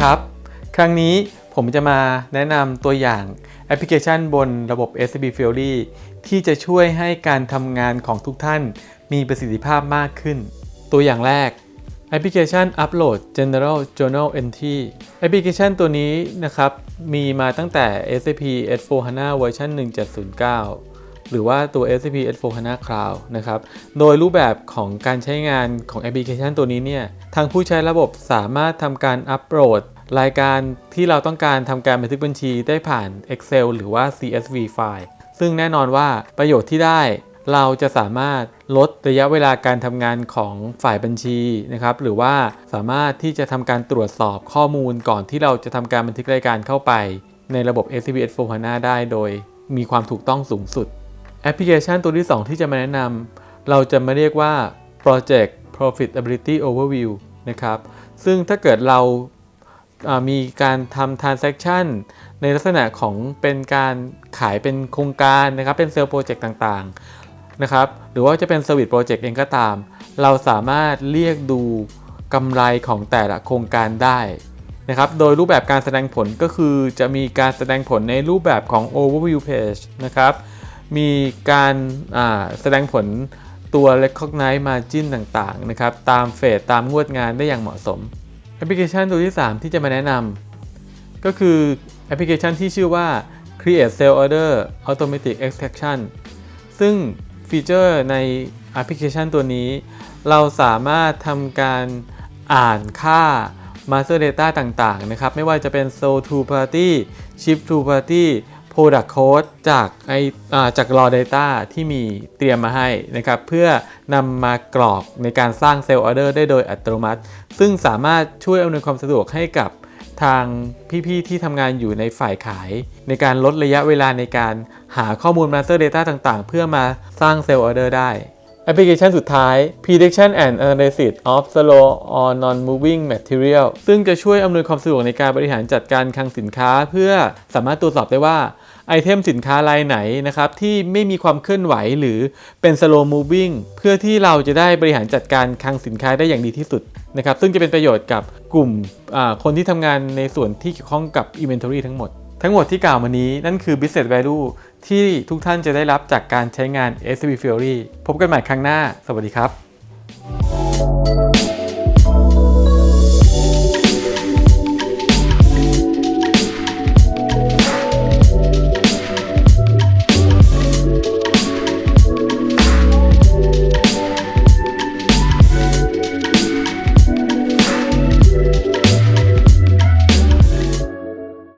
ครับ ครั้งนี้ผมจะมาแนะนำตัวอย่างแอปพลิเคชันบนระบบ SAP Fiori ที่จะช่วยให้การทำงานของทุกท่านมีประสิทธิภาพมากขึ้น ตัวอย่างแรกแอปพลิเคชัน Upload General Journal Entry แอปพลิเคชันตัวนี้นะครับ มีมาตั้งแต่ SAP S4HANA เวอร์ชัน1.09 หรือว่าตัว SAP S4HANA Cloud นะครับ โดยรูปแบบของการใช้งานของแอปพลิเคชันตัวนี้เนี่ย ทางผู้ใช้ระบบสามารถทำการอัปโหลดรายการที่เราต้องการทำการบันทึกบัญชีได้ผ่าน Excel หรือว่า CSV ไฟล์ ซึ่งแน่นอนว่าประโยชน์ที่ได้เราจะสามารถลดระยะเวลาการทำงานของฝ่ายบัญชีนะครับ หรือว่าสามารถที่จะทำการตรวจสอบข้อมูลก่อนที่เราจะทำการบันทึกรายการเข้าไป ในระบบ SAP S4HANA ได้โดยมีความถูกต้องสูงสุด แอปพลิเคชันตัวที่ 2 ที่จะมาแนะนำเราจะมาเรียกว่า Project Profitability Overview นะครับ ซึ่งถ้าเกิดเรามีการทำ transaction ในลักษณะของเป็นการขายเป็นโครงการนะครับ เป็นเซลล์โปรเจกต์ต่างๆนะครับ หรือว่าจะเป็นเซอร์วิสโปรเจกต์เองก็ตาม เราสามารถเรียกดูกำไรของแต่ละโครงการได้นะครับ โดยรูปแบบการแสดงผลก็คือจะมีการแสดงผลในรูปแบบของ overview page นะครับ มีการาแสดงผลตัว recognize margin ต่างๆ นะครับ ตามเฟสตามงวดงานได้อย่างเหมาะสม แอปพลิเคชันตัวที่ 3 ที่จะมาแนะนำก็คือแอปพลิเคชันที่ชื่อว่า Create Sale Order Automatic Extraction ซึ่งฟีเจอร์ในแอปพลิเคชันตัวนี้ เราสามารถทำการอ่านค่า Master Data ต่างๆ นะครับ ไม่ว่าจะเป็น Sold to Party Ship to Party Product Code จากไอจาก raw data ที่มีเตรียมมาให้นะครับ เพื่อนำมากรอกในการสร้าง Sale Order ได้โดยอัตโนมัติ ซึ่งสามารถช่วยอำนวยความสะดวกให้กับทางพี่ๆที่ทำงานอยู่ในฝ่ายขาย ในการลดระยะเวลาในการหาข้อมูล Master Data ต่างๆ เพื่อมาสร้าง Sale Order ได้ แอปพลิเคชันสุดท้าย Prediction and Analysis of Slow or Non-Moving Material ซึ่งจะช่วยอำนวยความสะดวกในการบริหารจัดการคลังสินค้า เพื่อสามารถตรวจสอบได้ว่าไอเทมสินค้ารายไหนนะครับที่ไม่มีความเคลื่อนไหวหรือเป็น slow moving เพื่อที่เราจะได้บริหารจัดการคลังสินค้าได้อย่างดีที่สุดนะครับซึ่งจะเป็นประโยชน์กับกลุ่มคนที่ทำงานในส่วนที่เกี่ยวข้องกับ inventory ทั้งหมด ทั้งหมดที่กล่าวมานี้นั่นคือ business value ที่ทุกท่านจะได้รับจากการใช้งาน sw theory พบกันใหม่ครั้งหน้า สวัสดีครับ